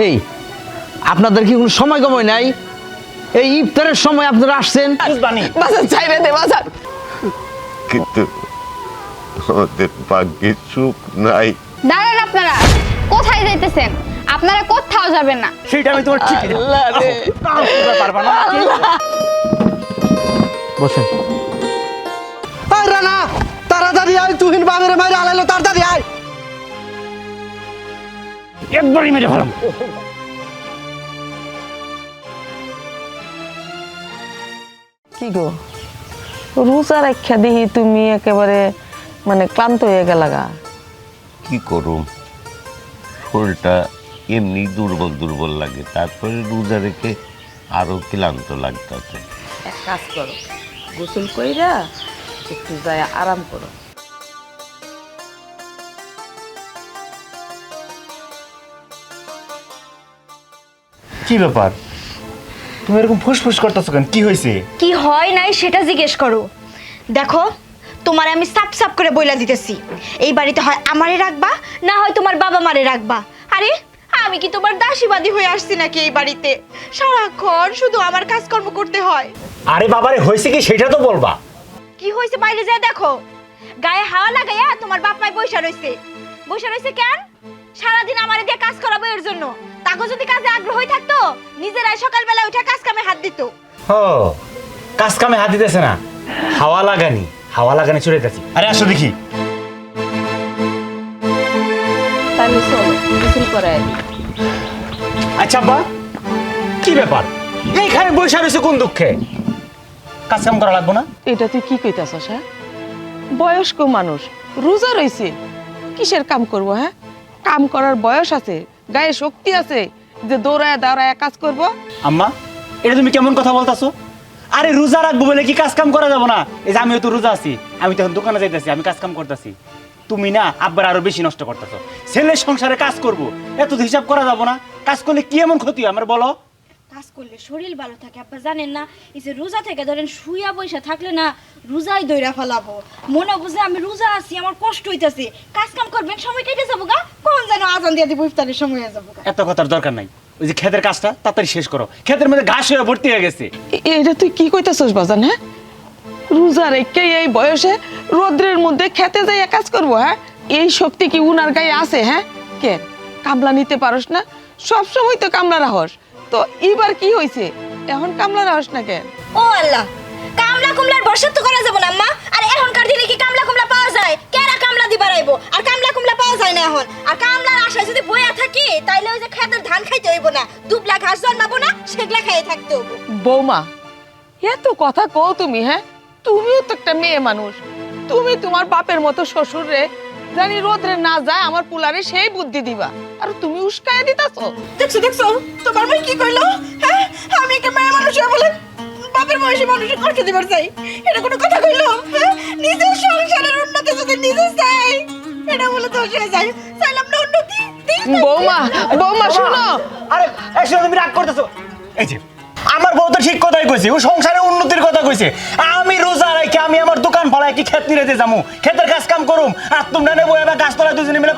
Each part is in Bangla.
এই আপনাদের কি কোনো সময় কময় নাই? এই ইফতারের সময় আপনারা আসছেন? বাজার চাইরে দে বাজার কিন্তু আমাদের ভাগ্যে সুখ নাই। দাঁড়ান আপনারা কোথায় যাইতেছেন? আপনারা কোথাও যাবেন না। সেইটা আমি তোমার ঠিক পারবা না। বসেন। আর রানা তাড়াতাড়ি আয় তুহিন বাবের মাইরে আলাইলো তাড়াতাড়ি আয়। একবারই মেরে ফেলাম। কি গো? রোজা রাখা দেখি তুমি একেবারে মানে ক্লান্ত হয়ে গেলাগা কি করুম? শরীরটা এমনি দুর্বল দুর্বল লাগে তারপরে রোজা রেখে আরও ক্লান্ত লাগতেছে। এক কাজ করো গোসল কইরা একটু যায় আরাম করো। কি ব্যাপার? তুমি এরকম ফুসফুস করতেছো কেন? কি হয়েছে? কি হয় নাই সেটা জিজ্ঞেস করো। দেখো তোমার আমি সাপ সাপ করে বইলা দিতেছি। এই বাড়িতে হয় আমারে রাখবা না হয় তোমার বাবা মারে রাখবা। আরে আমি কি তোমার দাসীবাদী হয়ে আসছি নাকি এই বাড়িতে? সারাক্ষণ শুধু আমার কাজকর্ম করতে হয়। আরে বাবারে হয়েছে কি সেটা তো বলবা। কি হয়েছে বাইরে যায় দেখো। গায়ে হাওয়া লাগাইয়া তোমার বাপ মাই বৈশা রইছে। বৈশা রইছে কেন? সারাদিন আমারে দিয়ে কাজ করাবো এর জন্য। তাকে যদি কাজে আগ্রহী থাকতো নিজেরাই সকালবেলা উঠে কাজ কামে হাত দিত। ও কাজ কামে হাত দিতেছে না। হাওয়া লাগানি হাওয়া লাগানি চলে যাচ্ছি আরে আসো দেখি। তাহলে চলো গোসল করাই। আচ্ছা আব্বা কি ব্যাপার? এইখানে বসে রয়েছে কোন দুঃখে? কাজ কাম করা লাগবো না? এটা তুই কি কইতাছস হ্যাঁ? বয়স্ক মানুষ রোজা রইছে। কিসের কাম করব হ্যাঁ? কাম করার বয়স আছে গায়ে শক্তি আছে যে দৌড়ায় দাঁড়ায় কাজ করব। আম্মা, এটা তুমি কেমন কথা বলতাছো? আরে রোজা রাখব বলে কি কাজ কাম করা যাব না? এই যে আমিও তো রোজা আছি, আমি তখন দোকানে যাইতেছি, আমি কাজ কাম করতেছি। তুমি না আব্বার আরও বেশি নষ্ট করতেছো। ছেলের সংসারে কাজ করব, এত হিসাব করা যাব না। কাজ করলে কি এমন ক্ষতি আমার বলো? কাজ করলে শরীর ভালো থাকে। আপনি জানেন না এই যে রোজা থেকে ধরেন শুইয়া বৈশা থাকলে না রোজাই দইরা ফেলাবো। মনে বুঝে আমি রোজা আছি আমার কষ্ট হইতাছে। কাজ কাম করবেন সময় কেটে যাব গা? কোন যেন আজান দিয়ে দিব ইফতারের সময় হয়ে যাব গা? এত কথার দরকার নাই। ওই যে ক্ষেতের কাজটা তাড়াতাড়ি শেষ করো। ক্ষেতের মধ্যে ঘাস হয়ে ভর্তি হয়ে গেছে। এটা তুই কি কইতাছস বাজান হ্যাঁ? রোজা রেখে এই বয়সে রোদ্রের মধ্যে খেতে যাই কাজ করব হ্যাঁ? এই শক্তি কি উনার গায়ে আছে হ্যাঁ? কেন কামলা নিতে পারস না? সব সময় তো কামলা রাহস তো এবার কি হয়েছে এখন রাহস না কেন? ও আল্লাহ কামলা কুমলার করা যাব না আম্মা। আর এখনকার দিনে কি কামলা কুমলা পাওয়া যায়? কেরা কামলা আর কামলা কুমলা পাওয়া যায় না এখন। আর কামলার আশায় যদি বইয়া থাকি তাইলে ওই যে খেতের ধান খাইতে হইব না। দুবলা ঘাস জন্মাবো না সেগুলা খাইয়ে থাকতে হইব। বৌমা এত কথা কও তুমি হ্যাঁ? তুমিও তো একটা মেয়ে মানুষ। তুমি তোমার বাপের মতো শ্বশুর রে জানি রোদ্রে না যায় আমার পুলারে সেই বুদ্ধি দিবা। আর তুমি উস্কায় দিতাছো? দেখছ দেখছ? তোমার ভাই কি কইলো? হ্যাঁ আমি একটা মেয়ে মানুষ বলে বাপের বয়সী মানুষের কষ্ট দিবার চাই। এটা কোনো কথা কইলো? হ্যাঁ? নিজের সংসারের উন্নতি যদি নিজে চাই এটা বলে দোষ হয়ে যায়। চাইলাম না উন্নতি বৌমা বৌমা শোনো। আরে এই তুমি রাগ করতেছো। এই যে আমার বউ তো ঠিক কথাই কইছে ও সংসারে উন্নতির কথা কইছে। আমি রোজা রাখি আমি আমার দোকান ফালায় কি ক্ষেত নিরেতে যামু। ক্ষেতের কাজ কাম করুম আর তোমরা নেব এবার গাছ তলায় দুজনে মিলে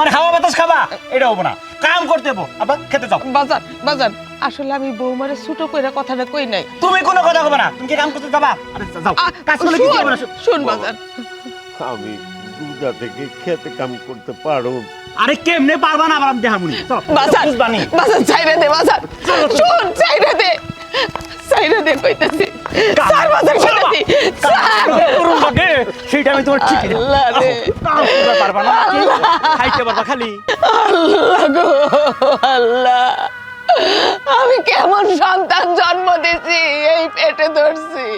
মানে হাওয়া বাতাস খাবা এটা হব না। কাম করতে হব আবার খেতে যাও। বাজার বাজার আসলে আমি বৌমারে ছোটো কইরা কথাটা কই নাই। তুমি কোনো কথা কবে না তুমি কি কাম করতে যাবা? আরে যাও। কাজ করলে কি হবে না শোন, বাজার আমি রোজা থেকে খেতে কাম করতে পারো। আরে কেমনে পারবা না আবার আমি দেখামুনি চলো বাজার বাজার চাইরে দে বাজার শোন চাইরে দে চাইরে দে কইতাছি। চার বাজার কইতাছি চার সেইটা আমি তোমার ঠিক আল্লাহ রে। পারবা না। খাইতে পারবা খালি। আল্লাহ গো আল্লাহ। আমি কেমন সন্তান জন্ম দিছি এই পেটে ধরছি।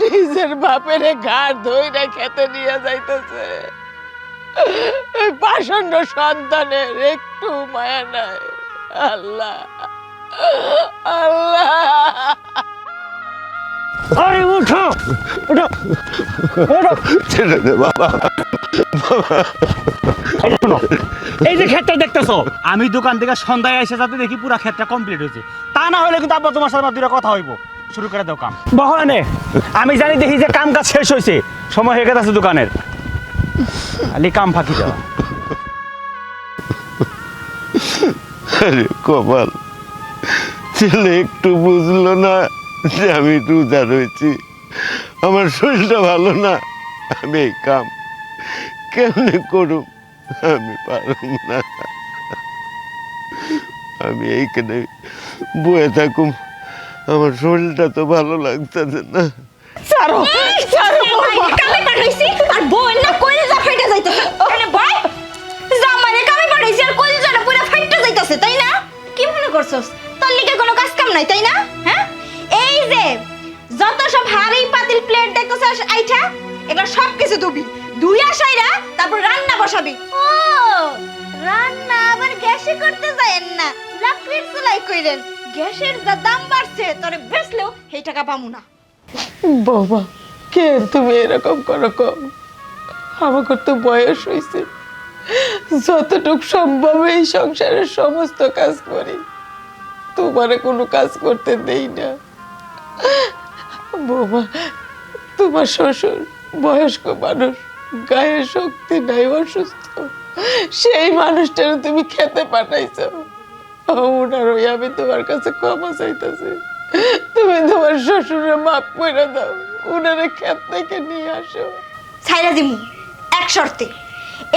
নিজের বাপের ঘাড় ধইরা খেতে নিয়ে যাইতেছে। এই পাষণ্ড সন্তানের একটু মায়া নাই। আল্লাহ। আল্লাহ। আরে উঠো উঠো উঠো ছেড়ে দে বাবা। এই যে ক্ষেতটা দেখতেছো আমি দোকান থেকে সন্ধ্যায় এসে যাতে দেখি পুরো ক্ষেতটা কমপ্লিট হয়েছে। তা না হলে কিন্তু আব্বা তোমার সাথে আমার দুটা কথা হইব। শুরু করে দাও কাম। বহনে আমি জানি দেখি যে কাম কাজ শেষ হয়েছে। সময় হয়ে গেছে দোকানের। খালি কাম ফাঁকি দেওয়া। আরে কপাল। ছেলে একটু বুঝলো না। যে আমি রোজা রয়েছি আমার শরীরটা ভালো না আমি এই কাম কেমনে করুম? আমি পারুম না। আমি এইখানে বয়ে থাকুম। আমার শরীরটা তো ভালো লাগতেছে না। ছাড়ো ছাড়ো কামে পাঠাইছি আর বোন না কইলে যা ফাইটা যাইতেছে। ওখানে বয় জামাইরে কামে পাঠাইছি আর কইলে যাটা পুরো ফাইটা যাইতেছে তাই না? কি মনে করছস? তোর লিগে কোনো কাজ কাম নাই তাই না? হ্যাঁ যত সব হাড়ি পাতিল প্লেট এগুলো সব কিছু তারপর রান্না বসাবি। ও, রান্না আবার গ্যাসে করতে যায়েন না। লাকড়ির চুলাই কইরেন, গ্যাসের যা দাম বাড়ছে, তোরে সেই টাকা পামু না। বাবা, কে তুমি এরকম করো কম? আমাকে তো বয়স হয়েছে যতটুক সম্ভব এই সংসারের সমস্ত কাজ করি। তোমারে কোনো কাজ করতে দেই না। বৌমা, তোমার শ্বশুর বয়স্ক মানুষ, গায়ে শক্তি নাই, অসুস্থ। সেই মানুষটার তুমি খেতে পাঠাইছো। ওনার ওই আমি তোমার কাছে ক্ষমা চাইতেছি। তুমি তোমার শ্বশুরের মাপ করে দাও উনারে ক্ষেত থেকে নিয়ে আসো। ছাইরা দিমু, এক শর্তে।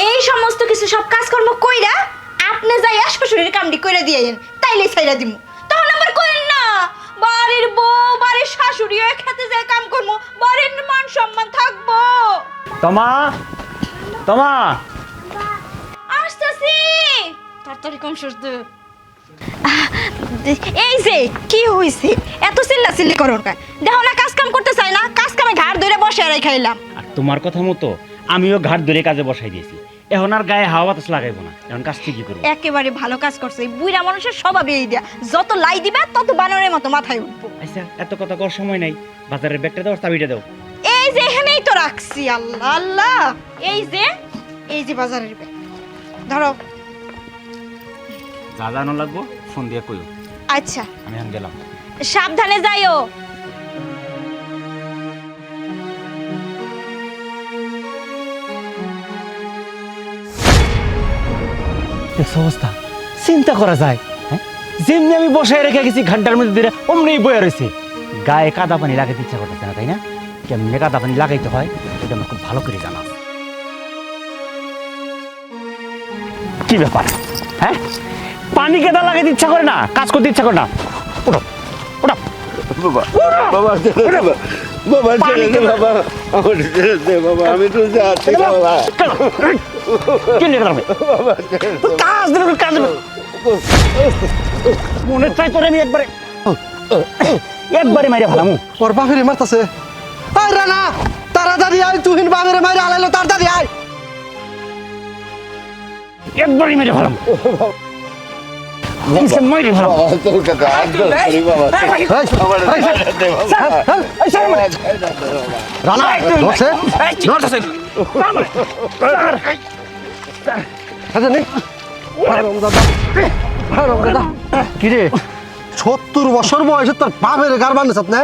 এই সমস্ত কিছু সব কাজকর্ম কইরা আপনি যাইয়া শ্বশুরের কামটি কইরা দিয়েন তাইলে ছাইরা দিমু। বাড়ির বউ বাড়ির শাশুড়ি হয়ে খেতে যায় কাম করব বাড়ির মান সম্মান থাকব। তোমা তোমা। আসতেছি। তাড়াতাড়ি কম সুস্থ এই যে কি হইছে? এত চিল্লা চিল্লি করুন কা দেখো না কাজ কাম করতে চাই না কাজ কামে ঘাড় ধরে বসে আর খাইলাম আর তোমার কথা মতো আমিও ঘাট ধরে কাজে বসাই দিয়েছি। এখন আর গায়ে হাওয়া বাতাস লাগাইবো না। এখন কাজ ঠিকই করব। একেবারে ভালো কাজ করছে। এই বুইরা মানুষের স্বভাবে এই দিয়া। যত লাই দিবে তত বানরের মতো মাথায় উঠবো। আচ্ছা এত কথা কর সময় নাই। বাজারের ব্যাগটা দাও আর চাবিটা দাও। এই যে এখানেই তো রাখছি আল্লাহ আল্লাহ। এই যে এই যে বাজারের ব্যাগ। ধরো। যা জানো লাগবো ফোন দিয়ে কইও। আচ্ছা। আমি এখন গেলাম। সাবধানে যাইও। দেখছ অবস্থা? চিন্তা করা যায় হ্যাঁ? যেমনি আমি বসায় রেখে গেছি ঘণ্টার মধ্যে দিয়ে অমনি বয়ে রয়েছে। গায়ে কাদা পানি লাগাইতে ইচ্ছা করতেছে না তাই না? কেমনে কাদা পানি লাগাইতে হয় এটা আমার খুব ভালো করে জানা। কি ব্যাপার? হ্যাঁ? পানি কেদা লাগাইতে ইচ্ছা করে না কাজ করতে ইচ্ছা করে না। উঠো উঠো। বাবা বাবা বাবা। আমার ছেড়ে দে বাবা আমি রোজা আছি বাবা। কেন? কে নিয়ে গেলাম বাবা ছেড়ে দে কাজ দেবে কাজ মনে চাই তোরে আমি একবারে একবারে মাইরে ভালামু ওর বাপেরে মারতাছে। আয় রানা তাড়াতাড়ি আয় তুহিন বাপেরে মাইরে আলাইলো তাড়াতাড়ি আয়। একবারে মেরে ভালামু মাইরে ভালাম বাবা তোর কাছে হাত ধরি বাবা এই, আমার এই, ছেড়ে দে বাবা এই, আমার ছেড়ে দে বাবা রানা ধরছে আচ্ছা নে হারাম দাদা হারাম দাদা কি রে সত্তর বছর বয়সে তোর বাপের গার বানিস না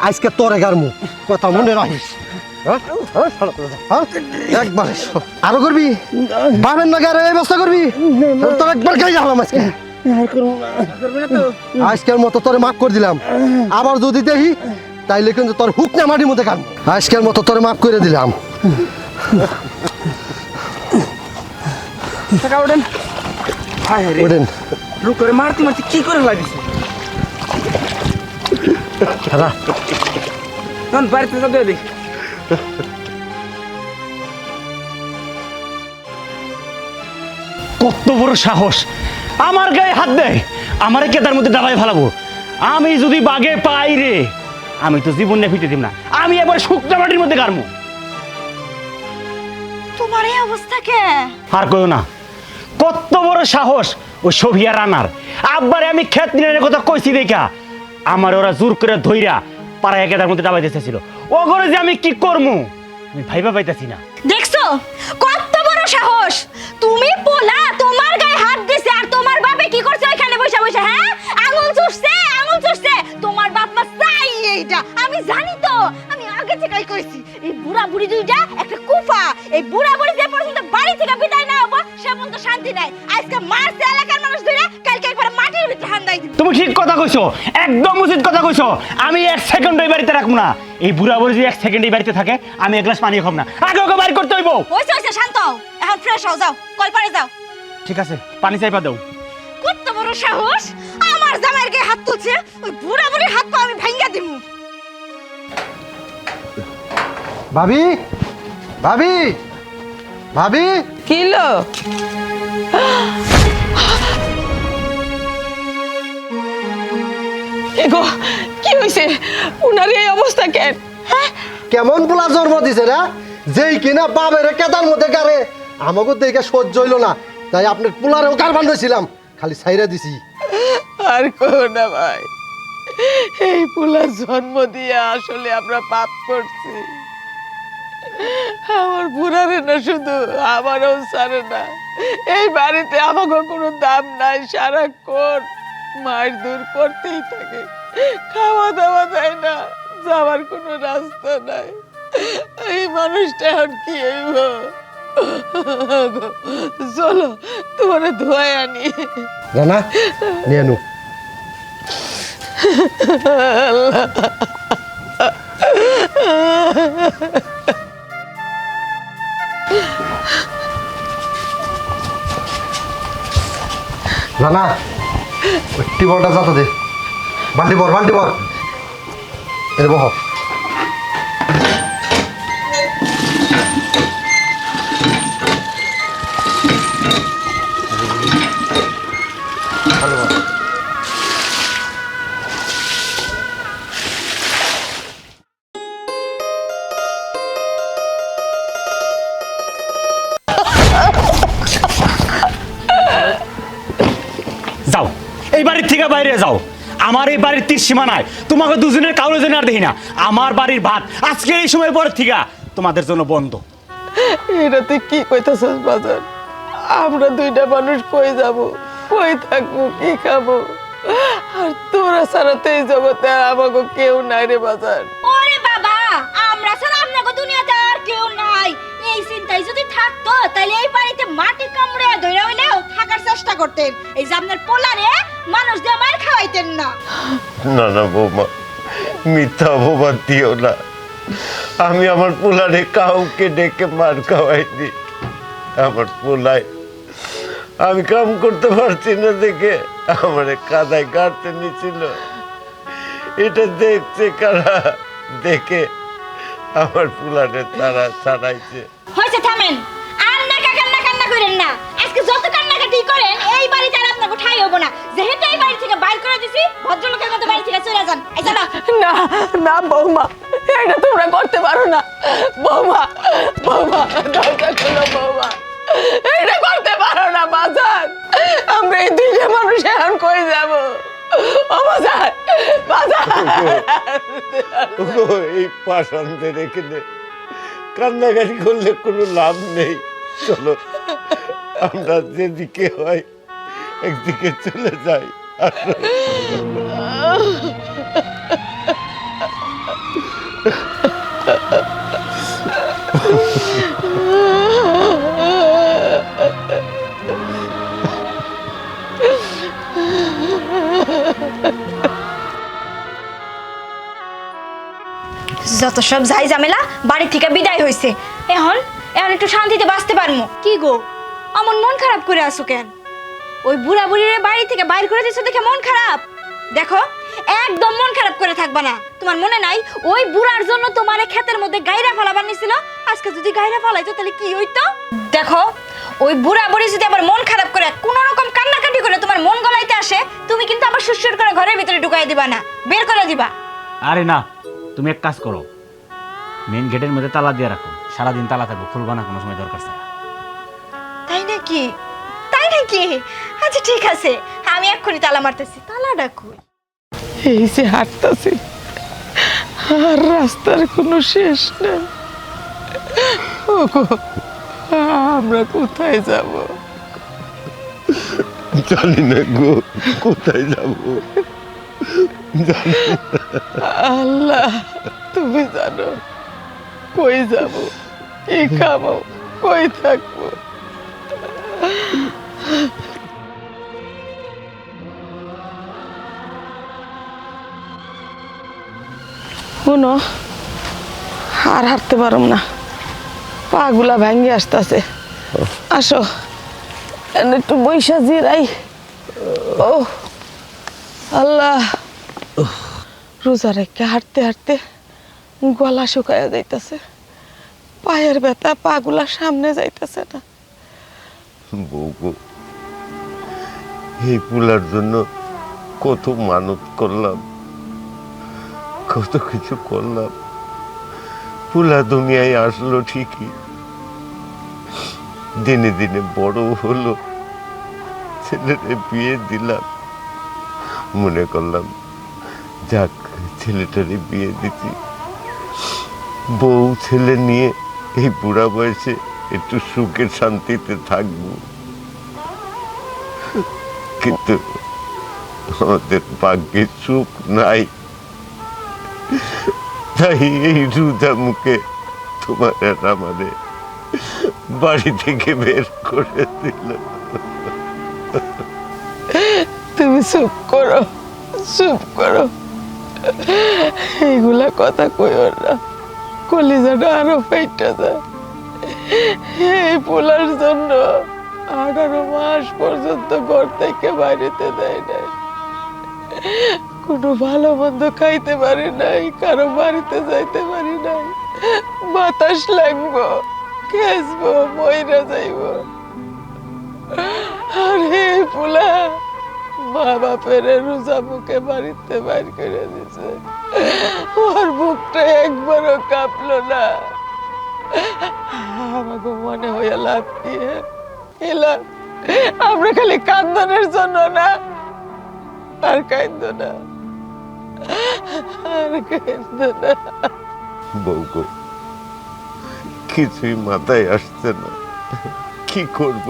আজকে তোরে গারমু কথা মনে রাখিস হ্যাঁ? হ্যাঁ, হ্যাঁ? একবার আরও করবি বাপের না গারে এই ব্যবস্থা করবি তোর একবার গাই হলাম আজকে আজকের মতো তোরে মাফ করে দিলাম। আবার যদি দেখি তাইলে কিন্তু তোর হুক না মাটির মধ্যে কান আজকের মতো তোরে মাফ করে দিলাম। ওঠেন। করে মারতে মারতে কি করে লাগিছে? বাড়িতে যাবে দেখি কত বড় সাহস। আমার গায়ে হাত দেয়। আমারে কেদার মধ্যে দাবাই ফেলাবো। আমি যদি বাগে পাই রে আমি তো জীবন নিয়ে ফিটে দিব না। আমি এবার শুকনা মাটির মধ্যে গারমু তোমার এই অবস্থা কে? আর কইও না। কত বড় সাহস ওই সভিয়া রানার। আব্বারে আমি ক্ষেত নিয়ে কথা কইছি দেখা। আমার ওরা জোর করে ধইরা পাড়ায় কেদার মধ্যে দাবাই দিতেছিল। ও ঘরে যে আমি কি করমু আমি ভাইবা পাইতাছি না। দেখছ? কত বড় সাহস! তুমি পোলা বসে হ্যাঁ? আঙুল চুষছে আঙুল চুষছে তোমার বাপ মা চাই এইটা। আমি জানি তো আমি আগে থেকেই কইছি এই বুড়া বুড়ি দুইটা একটা কুফা। এই বুড়া বুড়ি যে পর্যন্ত বাড়ি থেকে বিদায় না হব সে পর্যন্ত শান্তি নাই। আজকে মারছে এলাকার মানুষ ধরে কালকে একবার কথা কইছো একদম উচিত কথা কইছো। আমি এক সেকেন্ড এই বাড়িতে রাখব না। এই বুড়া বুড়ি যদি এক সেকেন্ড এই বাড়িতে থাকে আমি এক গ্লাস পানি খাব না। আগে ওকে বাড়ি করতে হইব। হইছে হইছে শান্ত হও। এখন ফ্রেশ হও যাও। কলপারে যাও। ঠিক আছে পানি চাইপা দাও। বড় সাহস? আমার জামাইয়ের গায়ে হাত তুলছে ওই বুড়া বুড়ির হাত পা আমি ভাঙ্গা দিমু। ভাবি? ভাবি? ভাবি? কিলো এগো কি হইছে? উনার এই অবস্থা কেন? হ্যাঁ? কেমন পোলা জন্ম দিছে না যেই কিনা বাবের কেদার মধ্যে গারে আমাকে দেখে সহ্য হইল না। তাই আপনার পোলারেও গার বান্ধছিলাম খালি ছাইরা দিছি। আর কো না ভাই, এই পোলার জন্ম দিয়ে আসলে আমরা পাপ করছি। আমার বুড়ারে না শুধু, আমারও সারে না। এই বাড়িতে আমাকে কোনো দাম নাই সারাক্ষণ মায়ের দূর করতেই থাকে। খাওয়া দাওয়া দেয় না, যাওয়ার কোনো রাস্তা নাই। এই মানুষটা আর কি হইব? চলো, তোমার ধোয়াই আনি। জানা নিয়ে নু জানা ওই টিবলটা যাতে দে। বাল্টি বর বাল্টি বর এর বহ। এই বাড়ির তীর সীমা নাই তোমাকে দুজনের কাউরে জন্য আর দেখি না। আমার বাড়ির ভাত আজকের এই সময় পরের থেকে তোমাদের জন্য বন্ধ। এটা তুই কি কইতাছস বাজার? আমরা দুইটা মানুষ কই যাব? কই থাকব কি খাব? আর তোরা ছাড়া তো এই জগতে আর আমাকে কেউ নাই রে বাজার। ওরে বাবা আমরা ছাড়া আপনাকে দুনিয়াতে আর কেউ নাই। এই চিন্তাই যদি থাকতো তাহলে এই বাড়িতে মাটি কামড়ে ধরে থাকার চেষ্টা করতেন এই যে আপনার পোলারে মানুষ দিয়ে মার খাওয়াইতেন না। না না বৌমা মিথ্যা অপবাদ দিও না। আমি আমার পোলারে কাউকে ডেকে মার খাওয়াইনি। আমার পোলায় আমি কাম করতে পারছি না দেখে আমার কাদায় গাড়তে নিছিল। এটা দেখছে কারা? দেখে আমার পোলারে তারা ছাড়াইছে। হয়েছে থামেন। হব না। যেহেতু এই বাড়ি থেকে বাইর করে দিছি ভদ্রলোকের মতো বাড়ি থেকে চলে যান। এই জানা না। না বৌমা এটা তোমরা করতে পারো না। বৌমা বৌমা দরজা খোলো বৌমা। এটা করতে পারো না বাজার আমরা এই দুইটা মানুষ এখন কই যাব? ও বাজার বাজার এই পাশানতে রেখে দে কান্নাকাটি করলে কোনো লাভ নেই। চলো আমরা যেদিকে হয় একদিকে চলে যাই যত সব যাই ঝামেলা বাড়ি থেকে বিদায় হয়েছে এখন এখন একটু শান্তিতে বাঁচতে পারব কি গো? আমার মন খারাপ করে আসো কেন? ওই বুড়া বুড়ির বাড়ি থেকে বাইর করে দিছো দেখে মন খারাপ? দেখো একদম মন খারাপ করে থাকবা না। তোমার মনে নাই? ওই বুড়ার জন্য তোমার ক্ষেতের মধ্যে গাইরা ফালা বানিয়েছিল? আজকে যদি গাইরা ফালাইতো তাহলে কি হইতো? দেখো ওই বুড়া বুড়ি যদি আবার মন খারাপ করে কোনো রকম কান্নাকাটি করে তোমার মন গলাইতে আসে তুমি কিন্তু আবার সুসুর করে ঘরের ভিতরে ঢুকাই দিবা না। বের করে দিবা। আরে না তুমি এক কাজ করো। মেন গেটের মধ্যে তালা দিয়ে রাখো। সারাদিন তালা থাকব খুলবা না কোনো সময় দরকার ছাড়া। তাই নাকি? তাই নাকি? ঠিক আছে আমি এক্ষুনি তালা মারতেছি। তালা কই? এই যে হাঁটতাছি আর রাস্তার কোনো শেষ নেই। ওগো, আমরা কোথায় যাব? জানি না গো কোথায় যাব। আল্লাহ তুমি জানো কই যাব কি খাব কই থাকব? শুনো, আর হাঁটতে পারুম না। পাগুলা ভাঙ্গি আসতেছে। আসো একটু বৈশা জিরাই। ও, আল্লাহ। রোজা রেখে হাঁটতে হাঁটতে গলা শুকায়া যাইতেছে। পায়ের ব্যথা পাগুলা সামনে যাইতেছে না। বউগো এই পুলার জন্য কত মানত করলাম। কত কিছু করলাম। পুলা দুনিয়ায় আসলো ঠিকই। দিনে দিনে বড় হলো। ছেলেটা বিয়ে দিলাম। মনে করলাম, যাক, ছেলেটারে বিয়ে দিচ্ছি। বউ ছেলে নিয়ে এই বুড়া বয়সে একটু সুখের শান্তিতে থাকব। কিন্তু আমাদের ভাগ্যে সুখ নাই। তাই এই রুদা মুখে তোমার আমাদের বাড়ি থেকে বের করে দিল। তুমি চুপ করো চুপ করো। এইগুলা কথা কইও না। কলিজাটা আরও ফাইটা যায়। এই পোলার জন্য আঠারো মাস পর্যন্ত ঘর থেকে বাড়িতে দেয় নাই। কোনো ভালো মন্দ খাইতে পারি নাই, কারও বাড়িতে যাইতে পারি নাই। বাতাস লাগবো, খেসবো, মইরা যাইবো। আরে পোলা মা বাপের রোজা মুখে বাড়িতে বাইর করে দিছে। ওর বুকটা একবারও কাঁপলো না। আমাকে মনে হয়ে লাভ দিয়ে এলাম আমরা খালি কান্দনের জন্য না, আর কান্দ না। কিছুই মাথায় আসছে না। কি করব?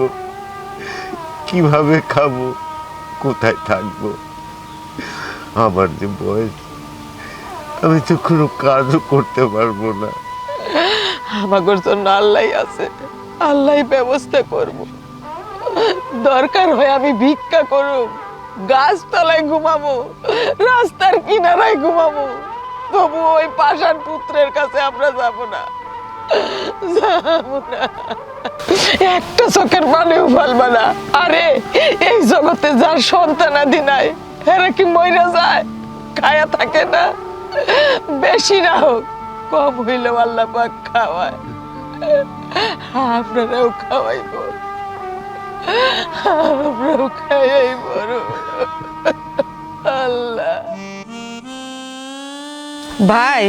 কীভাবে খাব? কোথায় থাকব? আমার যে বয়স, আমি তো কোনো কাজও করতে পারব না। আমাদের জন্য আল্লাহ আছে আল্লাহ ব্যবস্থা করব। দরকার হয় আমি ভিক্ষা করব গাছতলায় ঘুমাবো, রাস্তার কিনারায় ঘুমাবো, তবু ওই পাষাণ পুত্রের কাছে আমরা যাব না। একটা চোখের পানিও ফেলবে না। আরে, এই জগতে যার সন্তানাদি নাই, এরা কি মইরা যায়? খায়া থাকে না? বেশি না হোক, কম হইলেও আল্লাহ পাক খাওয়ায়। আপনারাও খাওয়াইব। বড় আল্লাহ ভাই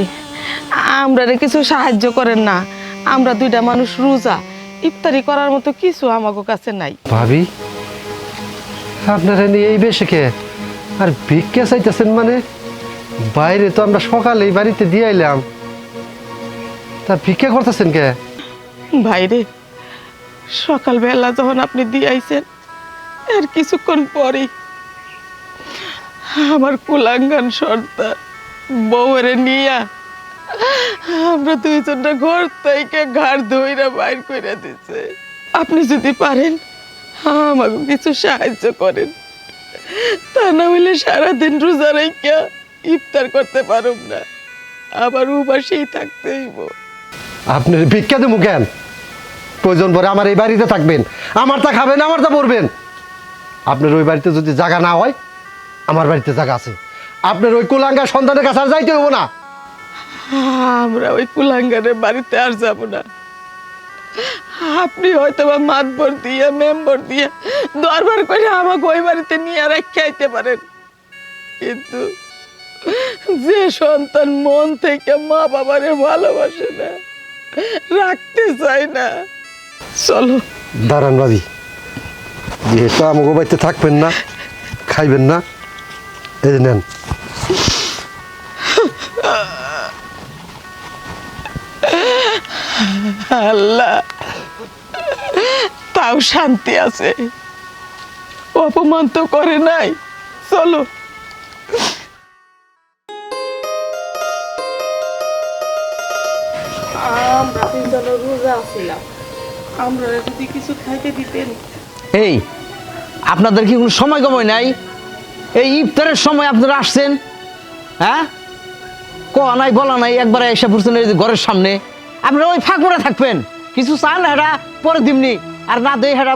আমরা কিছু সাহায্য করেন না। আমরা দুইটা মানুষ রোজা। ইফতারি করার মতো কিছু আমাকে কাছে নাই। ভাবি আপনারা নিয়ে এই বেশে কে? আর ভিক্ষা চাইতেছেন মানে? বাইরে তো আমরা সকালেই বাড়িতে দিয়ে আইলাম। তা ভিক্ষা করতেছেন কে? ভাইরে সকালবেলা যখন আপনি দিয়ে আইছেন এর কিছুক্ষণ পরে আমার কুলাঙ্গান সর্দার বউরে নিয়া আমরা দুইজনটা ঘর থেকে ঘাড় ধইরা বাইর করে দিছে। আপনি যদি পারেন, আমাকে কিছু সাহায্য করেন। তা না হইলে সারাদিন রোজা রেখা ইফতার করতে পারুম না। আবার উপাসেই থাকতে হইব। আপনার ভিক্ষা দেবো কেন? প্রয়োজন পরে আমার এই বাড়িতে থাকবেন। আমার তা খাবেন, আমার তা পড়বেন আপনার ওই বাড়িতে যদি জায়গা না হয়, আমার বাড়িতে জায়গা আছে। আপনার ওই কুলাঙ্গা সন্তানের কাছে আর যাইতে হব না। আমরা ওই কুলাঙ্গারের বাড়িতে আর যাব না। আপনি হয়তো বা মাতবর দিয়ে, মেম্বর দিয়ে দরবার করে আমাকে ওই বাড়িতে নিয়ে রেখে পারেন। কিন্তু যে সন্তান মন থেকে মা বাবারে ভালোবাসে না, রাখতে চায় না। চলো। দাঁড়ান ভাবি। যেহেতু আমাকে বাড়িতে থাকবেন না খাইবেন না এই যে নেন। আল্লাহ তাও শান্তি আছে। অপমান তো করে নাই। চলো। আমরা তিনজন রোজা ছিলাম আমরা যদি কিছু খাইতে দিতেন। এই আপনাদের কি কোনো সময় কময় নাই? এই ইফতারের সময় আপনারা আসছেন? হ্যাঁ? ক নাই বলা নাই একবারে এসে পড়ছেন এই যে ঘরের সামনে। আপনারা ওই ফাঁক পরে থাকবেন। কিছু চান হেরা পরে দিমনি আর না দেয় হেরা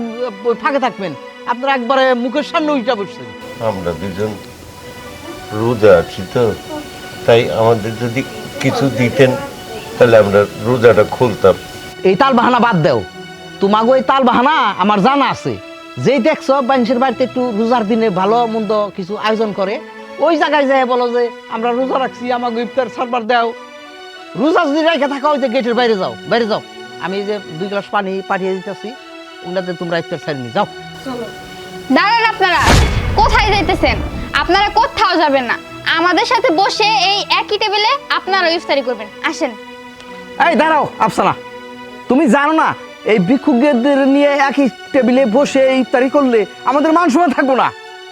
ওই ফাঁকে থাকবেন। আপনারা একবারে মুখের সামনে উল্টা বসছেন। আমরা দুজন রোজা আছি তো। তাই আমাদের যদি কিছু দিতেন তাহলে আমরা রোজাটা খুলতাম। এই তাল বাহানা বাদ দাও। তোমাকে ওই তাল বাহানা আমার জানা আছে। যেই দেখছ মানুষের বাড়িতে একটু রোজার দিনে ভালো মন্দ কিছু আয়োজন করে ওই জায়গায় যায় বলো যে আমরা রোজা রাখছি আমাকে ইফতার সারবার দাও। রোজা যদি রেখে থাকা ওই যে গেটের বাইরে যাও বাইরে যাও। আমি যে দুই গ্লাস পানি পাঠিয়ে দিতেছি ওগুলাতে তোমরা ইফতার সারি যাও। দাঁড়ান আপনারা কোথায় যাইতেছেন? আপনারা কোথাও যাবেন না। আমাদের সাথে বসে এই একই টেবিলে আপনারা ইফতারি করবেন। আসেন। এই দাঁড়াও আফসানা। তুমি জানো না এই ভিক্ষুকদের নিয়ে একই টেবিলে বসে ইফতারি করলে আমাদের মান সম্মান থাকব না।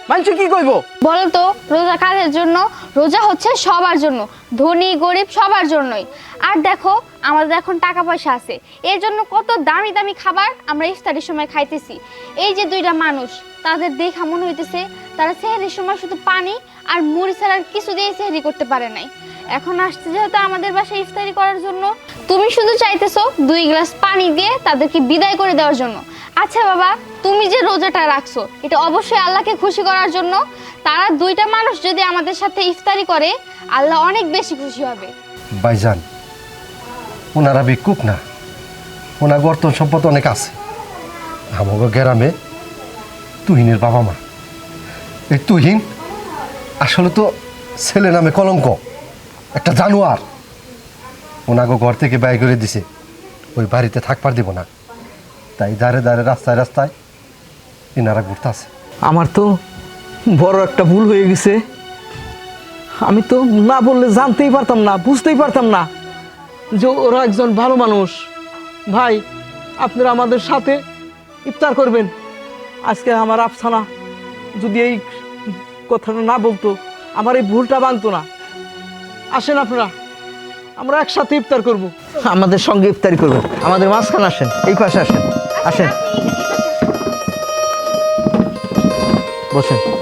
মানুষ কি কইবো? বলো তো রোজা কাদের জন্য? রোজা হচ্ছে সবার জন্য। ধনী, গরিব সবার জন্যই। আর দেখো, আমাদের এখন টাকা পয়সা আছে। এর জন্য কত দামি দামি খাবার আমরা ইফতারির সময় খাইতেছি। এই যে দুইটা মানুষ, তাদের দেখা মনে হইতেছে, তারা সেহরির সময় শুধু পানি আর মুড়ি ছাড়া কিছু দিয়ে সেহরি করতে পারে নাই। এখন আসছে যেহেতু আমাদের বাসায় ইফতারি করার জন্য। তুমি শুধু চাইতেছো দুই গ্লাস পানি দিয়ে তাদেরকে বিদায় করে দেওয়ার জন্য। আচ্ছা বাবা, তুমি যে রোজাটা রাখছো, এটা অবশ্যই আল্লাহকে খুশি করার জন্য। তারা দুইটা মানুষ যদি আমাদের সাথে ইফতারি করে, আল্লাহ অনেক বেশি খুশি হবে। ভাইজান, ওনারা ভিক্ষুক না। ওনার বর্তন সম্পদ অনেক আছে। আমাকে গ্রামে তুহিনের বাবা মা। এই তুহিন আসলে তো ছেলে নামে কলঙ্ক। একটা জানোয়ার। ওনাকে ঘর থেকে ব্যয় করে দিছে। ওই বাড়িতে থাকবার দিব না। তাই দাঁড়ে দাঁড়ে রাস্তায় রাস্তায় এনারা ঘুরতেছে। আমার তো বড় একটা ভুল হয়ে গেছে। আমি তো না বললে জানতেই পারতাম না, বুঝতেই পারতাম না যে ওরা একজন ভালো মানুষ। ভাই, আপনারা আমাদের সাথে ইফতার করবেন। আজকে আমার আফসানা যদি এই কথাটা না বলতো, আমার এই ভুলটা বানতো না। আসেন আপনারা। আমরা একসাথে ইফতার করব। আমাদের সঙ্গে ইফতারি করবেন আমাদের মাঝখানে আসেন, এই পাশে আসেন। আসেন। বসেন।